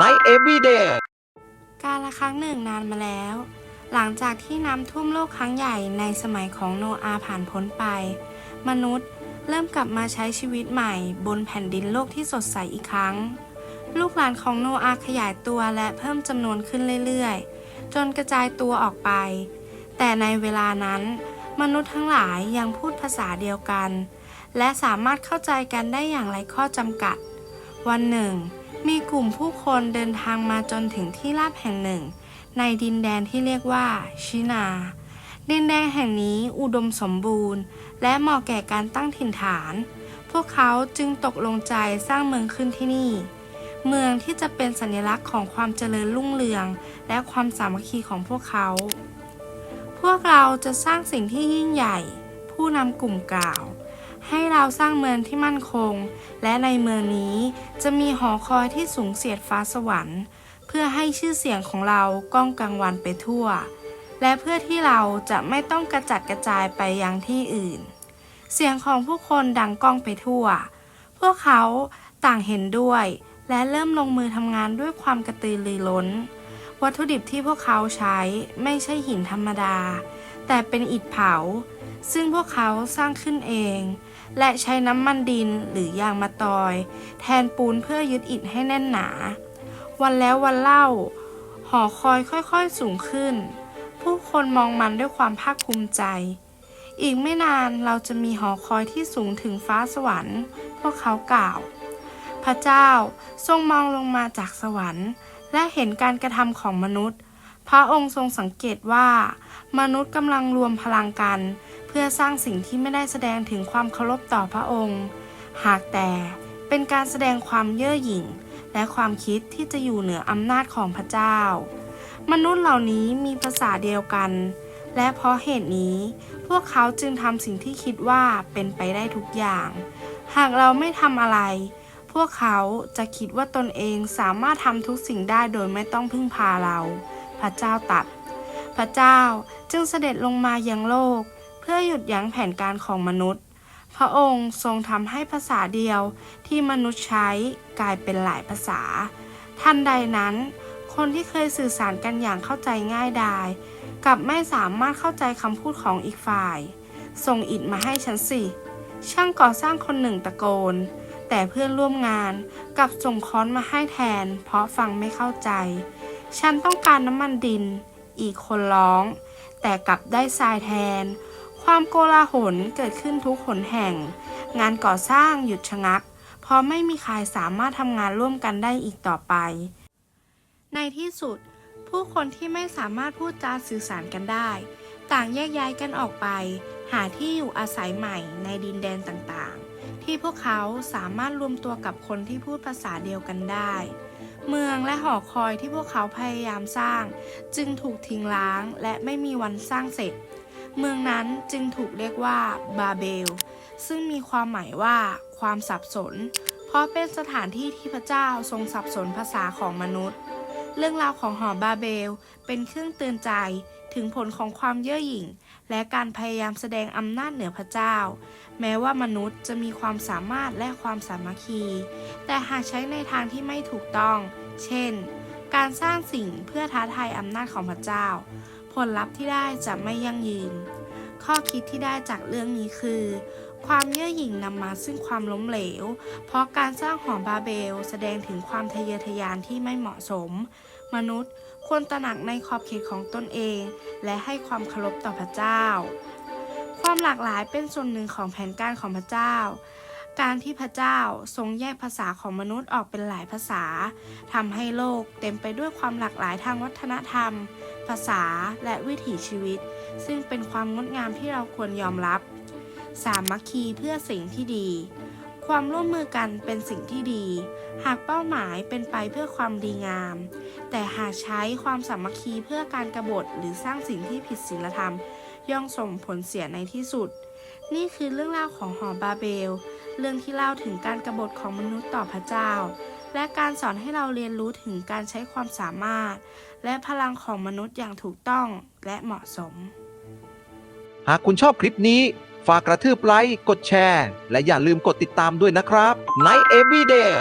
Night Everyday การละครั้งหนึ่งนานมาแล้ว หลังจากที่น้ำท่วมโลกครั้งใหญ่ในสมัยของโนอาผ่านพ้นไป มนุษย์เริ่มกลับมาใช้ชีวิตใหม่บนแผ่นดินโลกที่สดใสอีกครั้ง ลูกหลานของโนอาขยายตัวและเพิ่มจำนวนขึ้นเรื่อยๆ จนกระจายตัวออกไป แต่ในเวลานั้น มนุษย์ทั้งหลายยังพูดภาษาเดียวกัน และสามารถเข้าใจกันได้อย่างไรข้อจำกัด วันหนึ่ง มีกลุ่มผู้คนเดินทางมาจนถึงที่ราบแห่งหนึ่ง ในดินแดนที่เรียกว่า ชินา ดินแดนแห่งนี้อุดมสมบูรณ์ และเหมาะแก่การตั้งถิ่นฐาน พวกเขาจึงตกลงใจสร้างเมืองขึ้นที่นี่ เมืองที่จะเป็นสัญลักษณ์ของความเจริญรุ่งเรือง และความสามัคคีของพวกเขา พวกเราจะสร้างสิ่งที่ยิ่งใหญ่ ผู้นำกลุ่มกล่าว ให้เราสร้างเมืองที่มั่นคง และในเมืองนี้จะมีหอคอยที่สูงเสียดฟ้าสวรรค์ เพื่อให้ชื่อเสียงของเราก้องกังวานไปทั่ว และเพื่อที่เราจะไม่ต้องกระจัดกระจายไปยังที่อื่น เสียงของผู้คนดังก้องไปทั่ว พวกเขาต่างเห็นด้วย และเริ่มลงมือทำงานด้วยความกระตือรือร้น วัตถุดิบที่พวกเขาใช้ไม่ใช่หินธรรมดา แต่เป็นอิฐเผา ซึ่งพวกเขาสร้างขึ้นเอง และใช้น้ำมันดินหรือยางมะตอย แทนปูนเพื่อยึดอิฐให้แน่นหนา วันแล้ววันเล่า หอคอยค่อยๆสูงขึ้น ผู้คนมองมันด้วยความภาคภูมิใจ อีกไม่นานเราจะมีหอคอยที่สูงถึงฟ้าสวรรค์ พวกเขากล่าว พระเจ้าทรงมองลงมาจากสวรรค์ และเห็นการกระทำของมนุษย์ พระองค์ทรงสังเกตว่า มนุษย์กำลังรวมพลังกัน พื่อสร้างสิ่งที่ไม่ได้แสดงถึงความเคารพต่อพระองค์ หากแต่เป็นการแสดงความเย่อหยิ่ง และความคิดที่จะอยู่เหนืออำนาจของพระเจ้า มนุษย์เหล่านี้มีภาษาเดียวกัน และเพราะเหตุนี้ พวกเขาจึงทำสิ่งที่คิดว่าเป็นไปได้ทุกอย่าง หากเราไม่ทำอะไร พวกเขาจะคิดว่าตนเองสามารถทำทุกสิ่งได้โดยไม่ต้องพึ่งพาเรา พระเจ้าตรัด พระเจ้าจึงเสด็จลงมายังโลก เพื่อหยุดยั้งแผนการของมนุษย์ พระองค์ทรงทำให้ภาษาเดียวที่มนุษย์ใช้กลายเป็นหลายภาษา ทันใดนั้น คนที่เคยสื่อสารกันอย่างเข้าใจง่ายดายกลับไม่สามารถเข้าใจคำพูดของอีกฝ่าย ส่งอิฐมาให้ฉันสิ ช่างก่อสร้างคนหนึ่งตะโกน แต่เพื่อนร่วมงานกลับส่งค้อนมาให้แทน เพราะฟังไม่เข้าใจ ฉันต้องการน้ำมันดิน อีกคนร้อง แต่กลับได้ทรายแทน ความโกลาหลเกิดขึ้นทุกหนแห่ง งานก่อสร้างหยุดชะงัก เพราะไม่มีใครสามารถทำงานร่วมกันได้อีกต่อไป ในที่สุด ผู้คนที่ไม่สามารถพูดจาสื่อสารกันได้ ต่างแยกย้ายกันออกไป หาที่อยู่อาศัยใหม่ในดินแดนต่างๆ ที่พวกเขาสามารถรวมตัวกับคนที่พูดภาษาเดียวกันได้ เมืองและหอคอยที่พวกเขาพยายามสร้าง จึงถูกทิ้งร้างและไม่มีวันสร้างเสร็จ เมืองนั้นจึงถูกเรียกว่าบาเบล ซึ่งมีความหมายว่าความสับสน เพราะเป็นสถานที่ที่พระเจ้าทรงสับสนภาษาของมนุษย์ เรื่องราวของหอบาเบลเป็นเครื่องเตือนใจถึงผลของความเย่อหยิ่ง และการพยายามแสดงอำนาจเหนือพระเจ้า แม้ว่ามนุษย์จะมีความสามารถและความสามัคคี แต่หากใช้ในทางที่ไม่ถูกต้อง เช่น การสร้างสิ่งเพื่อท้าทายอำนาจของพระเจ้า ผลลัพธ์ที่ได้จะไม่ยั่งยืน ข้อคิดที่ได้จากเรื่องนี้คือ ความเย่อหยิ่งนำมาซึ่งความล้มเหลว เพราะการสร้างหอบาเบลแสดงถึงความทะเยอทะยานที่ไม่เหมาะสม มนุษย์ควรตระหนักในขอบเขตของตนเอง และให้ความเคารพต่อพระเจ้า ความหลากหลายเป็นส่วนหนึ่งของแผนการของพระเจ้า การที่พระเจ้าทรงแยกภาษาของมนุษย์ออกเป็นหลายภาษาทำให้โลกเต็มไปด้วยความหลากหลายทางวัฒนธรรม ภาษาและวิถีชีวิต ซึ่งเป็นความงดงามที่เราควรยอมรับ สามัคคีเพื่อสิ่งที่ดี ความร่วมมือกันเป็นสิ่งที่ดี หากเป้าหมายเป็นไปเพื่อความดีงาม แต่หากใช้ความสามัคคีเพื่อการกรบฏหรือสร้างสิ่งที่ผิดศีลธรรม ย่อมส่งผลเสียในที่สุด นี่คือเรื่องเล่าวของหอบาเบล เรื่องที่เล่าถึงการกบฏของมนุษย์ต่อพระเจ้า และการสอนให้เราเรียนรู้ถึงการใช้ความสามารถ และพลังของมนุษย์อย่างถูกต้องและเหมาะสม หากคุณชอบคลิปนี้ ฝากกระทืบไลค์ กดแชร์ และอย่าลืมกดติดตามด้วยนะครับ Night Everyday